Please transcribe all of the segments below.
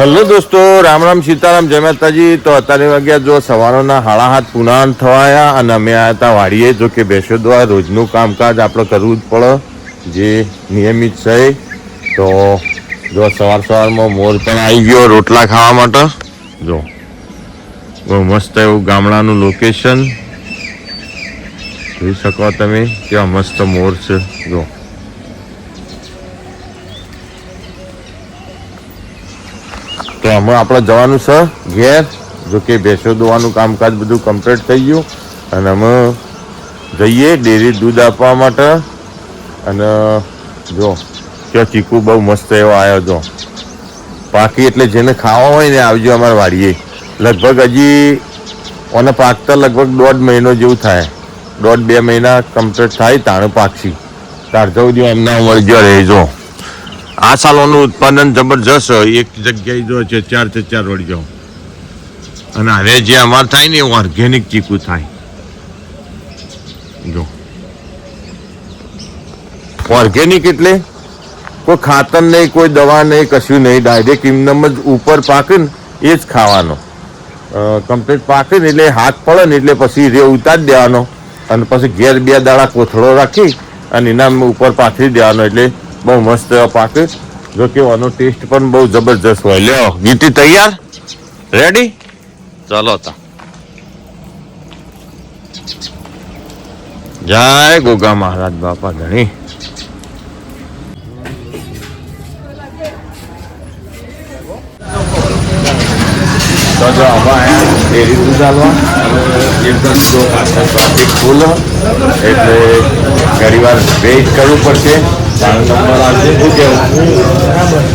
Hello દોસ્તો, રામ રામ સીતારામ, જય માતાજી. તો અત્યારે વાગ્યા જો સવારોના હાળા હાથ પુનાન થવાયા અને અમે આવ્યા હતા વાડીએ. જો કે બેસો દ્વારા રોજનું કામકાજ આપણે કરવું જ પડે, જે નિયમિત છે. તો જો સવાર સવારમાં મોર પણ આવી ગયો રોટલા ખાવા માટે. જો, બહુ મસ્ત એવું ગામડાનું લોકેશન જોઈ શકો તમે, કેવા મસ્ત મોર છે. જો. તો હમણાં આપણે જવાનું છે ઘેર જો કે ભેંસો દોવાનું કામકાજ બધું કમ્પ્લીટ થઈ ગયું. અને અમે જઈએ ડેરી દૂધ આપવા માટે. અને જો, ત્યાં ચીકુ બહુ મસ્ત એવો આવ્યો હતો. પાકી એટલે જેને ખાવા હોય ને આવજો અમારે વાડીએ. લગભગ હજી ઓને પાકતા લગભગ દોઢ મહિનો જેવું થાય. દોઢ બે મહિના કમ્પ્લીટ થાય તાણે પાકશી. તાર ચૌદી એમના મળજો રહેજો. આ સાલોનું ઉત્પાદન જબરજસ્ત. એક જગ્યાએ જો છે, ચાર છે ચાર વળી જાઓ અને હવે જે અમાર થાય ને એવું ઓર્ગેનિક ચીકુ થાય. જો. ઓર્ગેનિક એટલે કોઈ ખાતર નહીં, કોઈ દવા નહીં, કશું નહીં. ડાયરેક્ટ ઇમનમ જ ઉપર પાકે ને એ જ ખાવાનો. કમ્પ્લીટ પાકે એટલે હાથ પડે ને એટલે પછી રે ઉતારી દેવાનો. અને પછી ઘેર બે દાડા કોથળો રાખી અને એના ઉપર પાથરી દેવાનો. એટલે બહુ મસ્ત એવા પાકે જો કે આનો ટેસ્ટ પણ બહુ જબરજસ્ત હોય. લ્યો, ગીતી તૈયાર? રેડી ચાલો તા. જય ગોગા મહારાજ બાપા ધણી. તો જો ફૂલ, એટલે ઘણી વાર વેઇટ કરવું પડશે. નંબર આવશે શું કેવું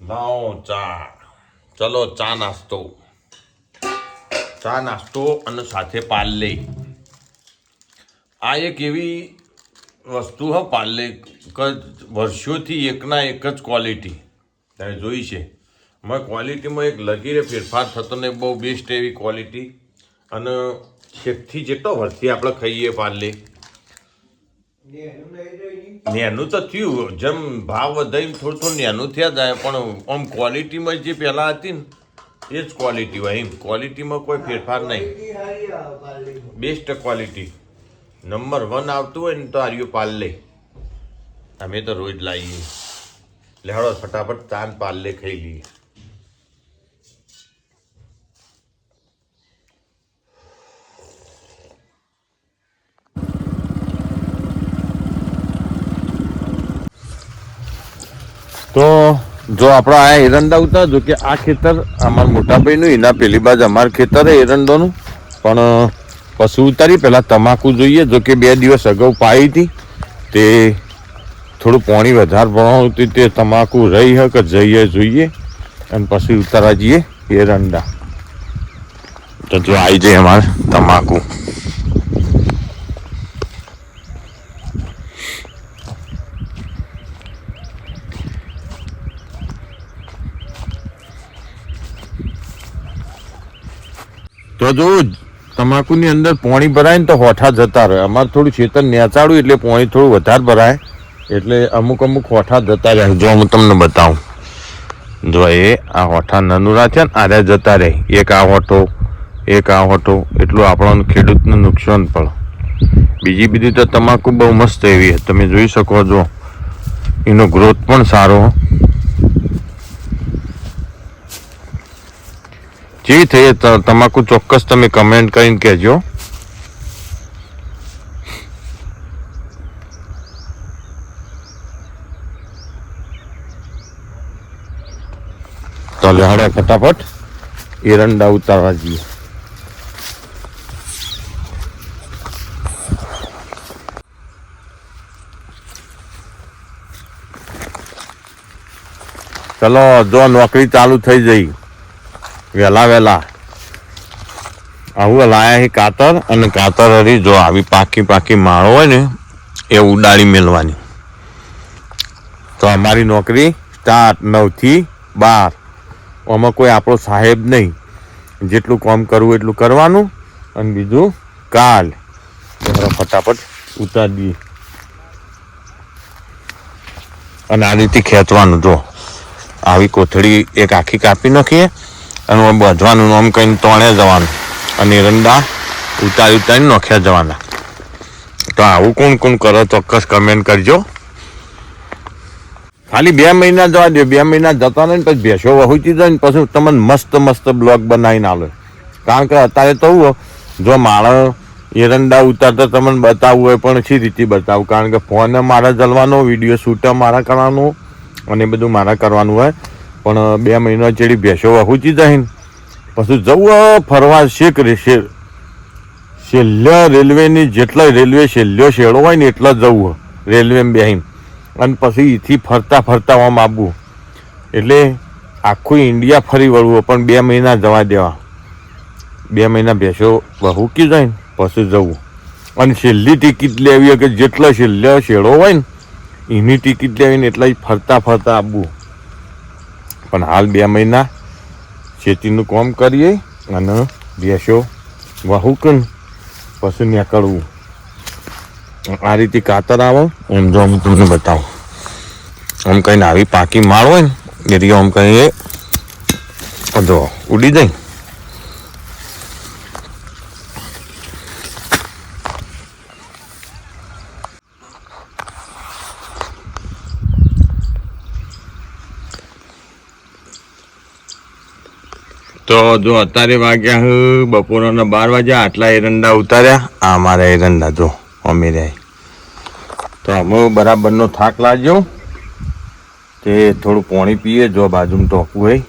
લાવો ચા ચલો ચા નાસ્તો ચા નાસ્તો અને સાથે પાર્લે. આ એક એવી વસ્તુ હ પાર્લે વર્ષોથી એકના એક જ ક્વોલિટી તમે જોઈ છે. મેં ક્વોલિટીમાં એક લગીરે ફેરફાર થતો ને બહુ બેસ્ટ એવી ક્વોલિટી અને છેકથી જેટલો વર્ષથી આપણે ખાઈએ પાર્લે. નેનું તો થયું, જેમ ભાવ વધારી થોડું થોડું નેનું થયા જાય, પણ આમ ક્વોલિટીમાં જે પહેલાં હતી ને એ જ ક્વોલિટી હોય એમ. ક્વોલિટીમાં કોઈ ફેરફાર નહીં. બેસ્ટ ક્વોલિટી નંબર વન આવતું હોય ને તો આર્યું પાર્લે અમે તો રોજ લાવીએ લેહાડો ફટાફટ ચાંદ પાર્લે ખાઈ લઈએ. તો જો આપણા આ એરંડા ઉતા, જો કે આ ખેતર અમારા મોટાભાઈનું, એના પેલી બાજુ અમારું ખેતર એરંડોનું. પણ પશુ ઉતારી પહેલાં તમાકુ જોઈએ, જો કે બે દિવસ અગાઉ પાઈ હતી. તે થોડું પાણી વધારે ભણવાનું હતું, તે તમાકુ રહી હક, જઈએ, જોઈએ, અને પછી ઉતારા જઈએ એરંડા. તો જો આવી જાય અમારે તમાકુ. તો જો તમાકુની અંદર પોણી ભરાય ને તો હોઠા જતા રહે. અમારે થોડું ખેતર નેચાડું એટલે પોણી થોડું વધારે ભરાય. એટલે અમુક અમુક હોઠા જતા રહે. જો હું તમને બતાવું. જો એ આ હોઠા નનુરા છે ને આરે જતા રહે. એક આ હોઠો, એક આ હોઠો. એટલું આપણને ખેડૂતને નુકસાન પડે. બીજી બીજી તો તમાકુ બહુ મસ્ત એવી તમે જોઈ શકો છો. એનો ગ્રોથ પણ સારો. જેવી થઈ તમાકુ ચોક્કસ તમે કમેન્ટ કરીને કહેજો. તો હાડે ફટાફટ એરંડા ઉતારવા જઈએ. ચલો, જો નોકરી ચાલુ થઈ જઈ. વહેલા વહેલા. આવું લાયા છે કાતર અને કાતર હરી જો આવી પાકી પાકી માળો હોય ને, એ ઉડાડી મેળવાની તો અમારી નોકરી સ્ટાર્ટ નવથી બાર. આમાં કોઈ આપણો સાહેબ નહીં. જેટલું કામ કરવું એટલું કરવાનું અને બીજું કાલ. ફટાફટ ઉતારી અને આ રીતે ખેંચવાનું જો. આવી કોથળી એક આખી કાપી નાખીએ. અને બાંધવાનું આમ કહીને તોણે જવાનું. અને એરંડા ઉતારી ઉતારી નોખ્યા જવાના. તો આવું કોણ કોણ કરો ચોક્કસ કમેન્ટ કરજો. ખાલી બે મહિના જવા દો બે મહિના જતા નહીં પછી ભેંસો વહુચી જાય ને પછી તમને મસ્ત મસ્ત બ્લોગ બનાવીને આલે. કારણ કે અત્યારે તો જો માણસ એરંડા ઉતારતા તમને બતાવવું હોય પણ સી રીતે બતાવું? કારણ કે ફોન મારા જલવાનો, વીડિયો શૂટ મારા કરવાનો અને બધું મારા કરવાનું હોય. પણ બે મહિના ચેડી ભેંસો વહુચી જાય પછી જવું ફરવા શેક રહેશે છેલ્લા રેલવેની જેટલા રેલવે છેલ્લો શેડો હોય ને એટલા જવું રેલવે બેહીને. અને પછી એથી ફરતા ફરતા આમ આવવું એટલે આખું ઇન્ડિયા ફરી વળવું, પણ બે મહિના જવા દેવા. બે મહિના બેસો વહુકી જાય ને પછી જવું અને છેલ્લી ટિકિટ લેવી કે જેટલો છેલ્લો શેડો હોય ને, એની ટિકિટ લેવી ને એટલા ફરતા ફરતા આવવું પણ હાલ બે મહિના ખેતીનું કામ કરીએ અને બેસો વાહુકન પછી નીકળવું. આ રીતે કાતર આવો, એમ જો હું તમને બતાવું. આમ કહીને આવી પાકી માળ હોય ને, એ રીતે આમ કહીએ, જો ઉડી જાય. તો જો અત્યારે વાગ્યા હું, બપોરના બાર વાગ્યા, આટલા એરંડા ઉતાર્યા. આ મારા એરંડા જો અમી રહ્યા તો અમે બરાબરનો થાક લાગ્યો. તે થોડું પાણી પીએ, જો બાજુમાં ટોકવું હોય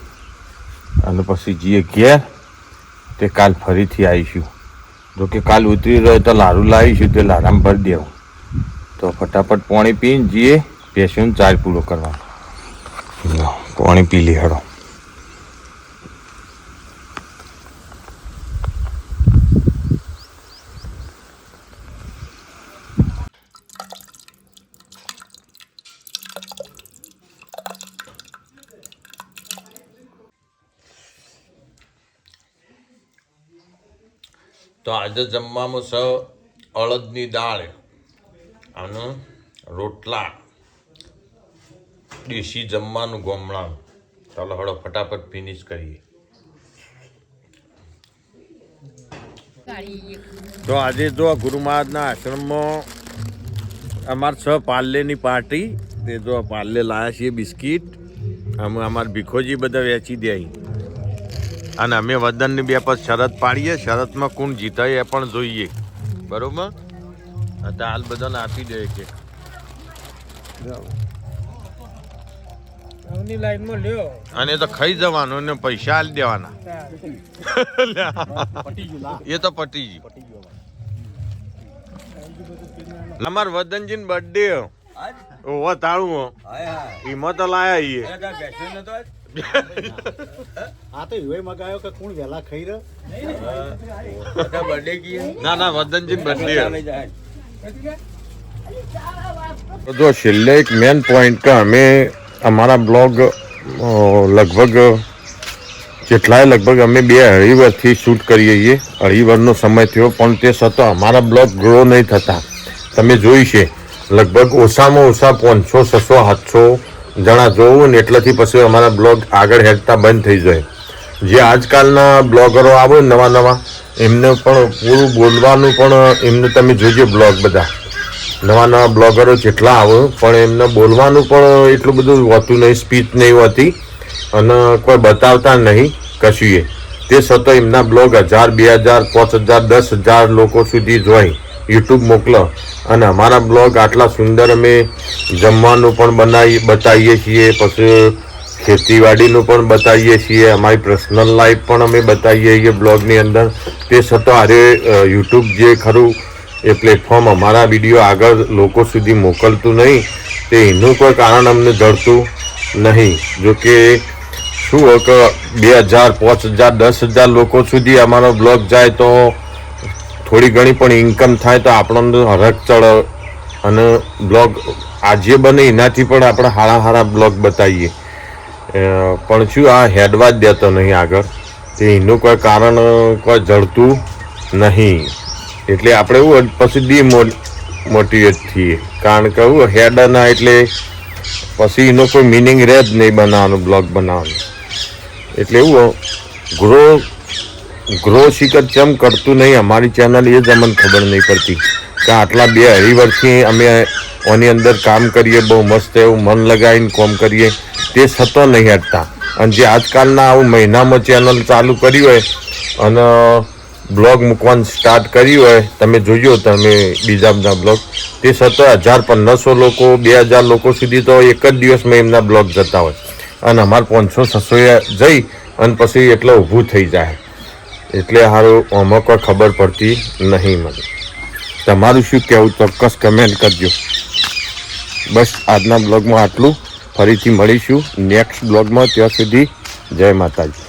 અને પછી જઈએ ઘેર. તે કાલ ફરીથી આવીશું. જો કે કાલ ઉતરી રહ્યો તો લારું લાવીશું, તે લારામાં ભરી દેવું. તો ફટાફટ પાણી પીને જઈએ પેશન્ટ ચાર પૂરો કરવાનો પાણી પી લે હેડો તો આજે જમવામાં સ અડદની દાળ. અને રોટલા. દેશી જમવાનું ગોમણાનું ચાલો હળો ફટાફટ ફિનિશ કરીએ. તો આજે જો ગુરુ મહારાજના આશ્રમમાં અમાર છ પાર્લેની પાર્ટી. તે જો પાર્લે લાયા છીએ બિસ્કિટ. અમે અમારા ભીખોજી બધા વેચી દે અને અમે વદનની બે પર શરત પાડીએ શરતમાં કોણ જીતાય એ પણ જોઈએ. બરોબર? તો હાલ બધાને આપી દે કે આવની લાઈનમાં લ્યો. અને એ તો ખાઈ જવાનું અને પૈસા આલી દેવાના. એ તો પટીજી અમાર વદનજી બર્થડે ઓવા તાળું એમાં તો લાયા આ તો એવો મગાયો કે કોણ વેલા ખાઈ રહ્યો? ના ના વદનજી બર્થડે જો છેલ્લે એક મેન પોઈન્ટ કે અમે અમારા બ્લોગ લગભગ જેટલાય લગભગ અમે બે અઢી વર્ષથી શૂટ કરીએ છીએ. અઢી વર્ષનો સમય થયો પણ તે છતાં અમારા બ્લોગ ગ્રો નહીં થતા. તમે જોઈ છે લગભગ ઓછામાં ઓછા પાંચસો છસો સાતસો જણા જોવું ને એટલેથી પછી અમારા બ્લોગ આગળ હેડતા બંધ થઈ જાય. જે આજકાલના બ્લોગરો આવે નવા નવા, એમને પણ પૂરું બોલવાનું પણ એમને તમે જોજો બ્લોગ બધા. નવા નવા બ્લોગરો જેટલા આવે, પણ એમને બોલવાનું પણ એટલું બધું હોતું નહીં, સ્પીચ નહીં હોતી. અને કોઈ બતાવતા નહીં કશું એ તે છતાં એમના બ્લોગ હજાર, બે હજાર, પાંચ હજાર, દસ હજાર લોકો સુધી જોઈ યુટ્યુબ મોકલો અને અમારા બ્લોગ આટલા સુંદર અમે જમવાનું પણ બનાવી બતાવીએ છીએ, પછી ખેતીવાડીનું પણ બતાવીએ છીએ, અમારી પર્સનલ લાઈફ પણ અમે બતાવીએ છીએ બ્લોગની અંદર. તે છતાં અરે યુટ્યુબ જે ખરું એ પ્લેટફોર્મ અમારા વીડિયો આગળ લોકો સુધી મોકલતું નહીં. તે એનું કોઈ કારણ અમને ધરતું નહીં. જોકે શું હોય કે બે હજાર, પાંચ હજાર, દસ હજાર લોકો સુધી અમારો બ્લોગ જાય તો થોડી ઘણી પણ ઇન્કમ થાય તો આપણને હરખ ચડ અને બ્લોગ આજે બને એનાથી પણ આપણે હારા હારા બ્લોગ બતાવીએ. પણ શું આ હેડવા જ દેતો નહીં આગળ. તે એનું કોઈ કારણ, કોઈ જડતું નહીં. એટલે આપણે એવું પછી ડી મોટિવેટ થઈએ. કારણ કે એવું હેડ ના એટલે પછી એનો કોઈ મિનિંગ રહે જ નહીં બનાવવાનું બ્લોગ બનાવવાનું. એટલે એવું ગ્રો ગ્રો શિખર ચમ કરતું નહીં. અમારી ચેનલ એ જ અમને ખબર નહીં પડતી. કે આટલા બે અઢી વર્ષથી અમે ઓની અંદર કામ કરીએ, બહુ મસ્ત એવું મન લગાવીને કોમ કરીએ, તે છતો નહીં હટતા. અને જે આજકાલના આવું મહિનામાં ચેનલ ચાલુ કરી હોય, અને બ્લોગ મૂકવાનું સ્ટાર્ટ કર્યું હોય, તમે જોજો તમે બીજા બધા બ્લોગ, તે સતત હજાર પંદરસો લોકો, બે હજાર લોકો સુધી તો એક જ દિવસમાં એમના બ્લોગ જતા હોય. અને અમારે પાંચસો છસો જઈ અને પછી એટલે ઊભું થઈ જાય. એટલે હારું આમાં કોઈ ખબર પડતી નહીં મને. તમારું શું કહેવું ચોક્કસ કમેન્ટ કરજો. બસ આજના બ્લોગમાં આટલું. ફરીથી મળીશું નેક્સ્ટ બ્લોગમાં ત્યાં સુધી જય માતાજી.